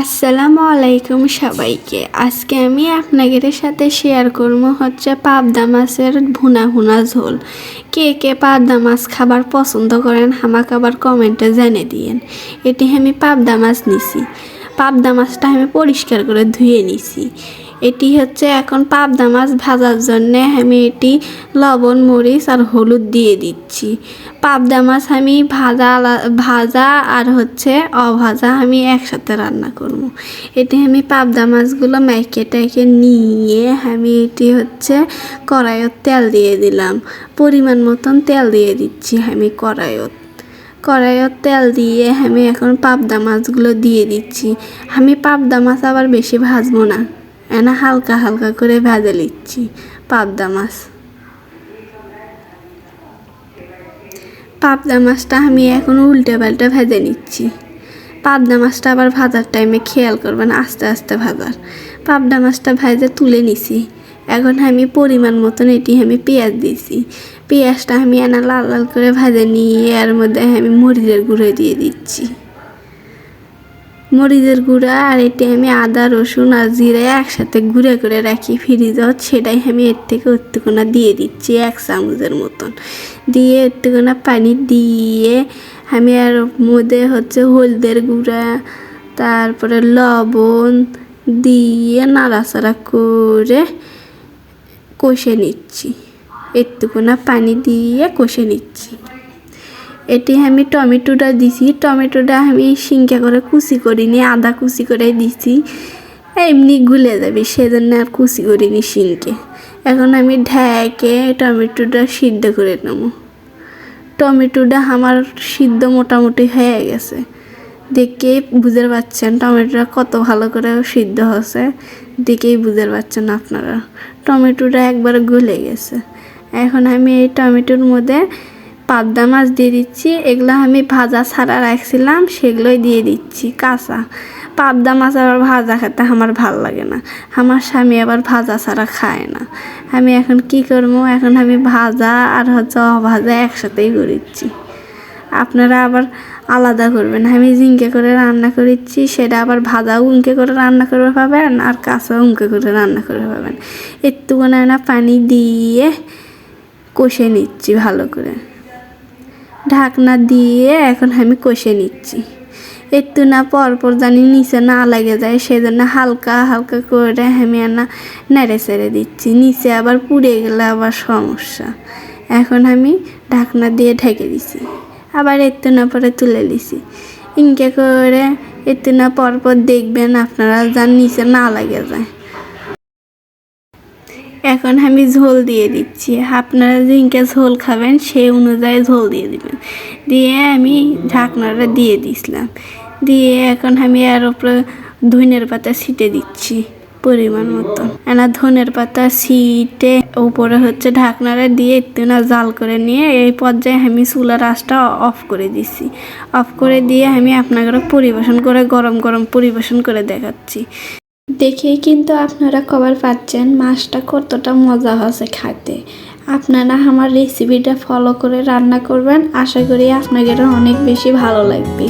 আসসালামু আলাইকুম সবাইকে। আজকে আমি আপনাদের সাথে শেয়ার করব হচ্ছে পাবদা মাছের ভুনা ভুনা ঝোল। কে কে পাবদা মাছ খাবার পছন্দ করেন আমাকে আবার কমেন্টে জেনে দিয়েন। এটি আমি পাবদা মাছ নিছি। পাবদা মাছটা আমি পরিষ্কার করে ধুয়ে নিছি। এটি হচ্ছে এখন পাবদা মাছ ভাজার জন্যে আমি এটি লবণ, মরিচ আর হলুদ দিয়ে দিচ্ছি। পাবদা মাছ আমি ভাজা ভাজা আর হচ্ছে অভাজা আমি একসাথে রান্না করব। এটি আমি পাবদা মাছগুলো মাইকে টাইকে নিয়ে আমি এটি হচ্ছে কড়াইয়ত তেল দিয়ে দিলাম। পরিমাণ মতন তেল দিয়ে দিচ্ছি আমি কড়াইয়ত কড়াইয়ের তেল দিয়ে আমি এখন পাবদা মাছগুলো দিয়ে দিচ্ছি। আমি পাবদা মাছ আবার বেশি ভাজবো না। এনা হালকা হালকা করে ভেজে নিচ্ছি, পাবদা মাছ। পাবদা মাছটা আমি এখন উল্টে পাল্টে ভেজে নিচ্ছি। পাবদা মাছটা আবার ভাজার টাইমে খেয়াল করবেন, আস্তে আস্তে ভাজার। পাবদা মাছটা ভেজে তুলে নিছি। এখন আমি পরিমাণ মতন এটি আমি পেঁয়াজ দিয়েছি পেঁয়াজটা আমি এনা লাল লাল করে ভেজে নিয়ে এর মধ্যে আমি মরিচের গুঁড়ো দিয়ে দিচ্ছি। মরিচের গুঁড়া আর এটি আমি আদা, রসুন আর জিরে একসাথে গুঁড়ে করে রাখি ফ্রিজত সেটাই আমি এর থেকে একটুকুনা দিয়ে দিচ্ছি এক চামচের মতন। দিয়ে একটুকুনা পানি দিয়ে আমি আর মধ্যে হচ্ছে হলদের গুঁড়া, তারপরে লবণ দিয়ে নাড়াচাড়া করে কষে নিচ্ছি। একটুকুনা পানি দিয়ে কষে নিচ্ছি। এটি আমি টমেটোটা দিছি। টমেটোটা আমি সিঙ্কা করে কুচি করিনি, আদা কুচি করে দিছি। এমনি গুলে যাবে, সেজন্য আর কুচি করিনি সিনকে এখন আমি ঢেকে টমেটোটা সিদ্ধ করে নেব। টমেটোটা আমার সিদ্ধ মোটামুটি হয়ে গেছে। দেখেই বুঝতে পারছেন টমেটোটা কত ভালো করে সিদ্ধ হচ্ছে দেখেই বুঝতে পারছেন আপনারা। টমেটোটা একবার গলে গেছে। এখন আমি এই টমেটোর মধ্যে পাবদা মাছ দিয়ে দিচ্ছি, এগুলো আমি ভাজা ছাড়া রাখছিলাম, সেগুলোই দিয়ে দিচ্ছি, কাঁচা। পাবদা মাছ আবার ভাজা খেতে আমার ভালো লাগে না। আমার স্বামী আবার ভাজা ছাড়া খায় না। আমি এখন কি করব? এখন আমি ভাজা আর হচ্ছে অভাজা একসাথেই করেছি আপনারা আবার আলাদা করবেন। আমি জিঙ্কে করে রান্না করেছি সেটা আবার ভাজা উনকে করে রান্না করে পাবেন আর কাঁচা উনকে করে রান্না করে পাবেন। একটুখানি না পানি দিয়ে কষে নিচ্ছি ভালো করে। ঢাকনা দিয়ে এখন আমি কষে নিচ্ছি। একটু না পরপর জানি নিচে না লেগে যায়, সেজন্য হালকা হালকা করে আমি না নেড়ে চেড়ে দিচ্ছি। নিচে আবার পুড়ে গেলে আবার সমস্যা। এখন আমি ঢাকনা দিয়ে ঢেকে দিছি। আবার একটু না পরে তুলে দিছি ইনকে করে একটু না পরপর দেখবেন আপনারা যার নিচে না লাগে যায়। এখন আমি ঝোল দিয়ে দিচ্ছি। আপনারা জিনকে ঝোল খাবেন, সেই অনুযায়ী ঝোল দিয়ে দিবেন। দিয়ে আমি ঢাকনাটা দিয়ে দিছিলাম। দিয়ে এখন আমি এর উপরে ধনের পাতা ছিটে দিচ্ছি পরিমাণ মতো। এনা ধনের পাতা ছিটে উপরে হচ্ছে ঢাকনাটা দিয়ে একটু না জাল করে নিয়ে এই পর্যায়ে আমি চুলার আঁচটা অফ করে দিছি। অফ করে দিয়ে আমি আপনাকে পরিবেশন করে গরম গরম পরিবেশন করে দেখাচ্ছি। দেখেই কিন্তু আপনারা কবার পাচ্ছেন মাছটা কতটা মজা হচ্ছে খাইতে। আপনারা আমার রেসিপিটা ফলো করে রান্না করবেন। আশা করি আপনাদেরও অনেক বেশি ভালো লাগবে।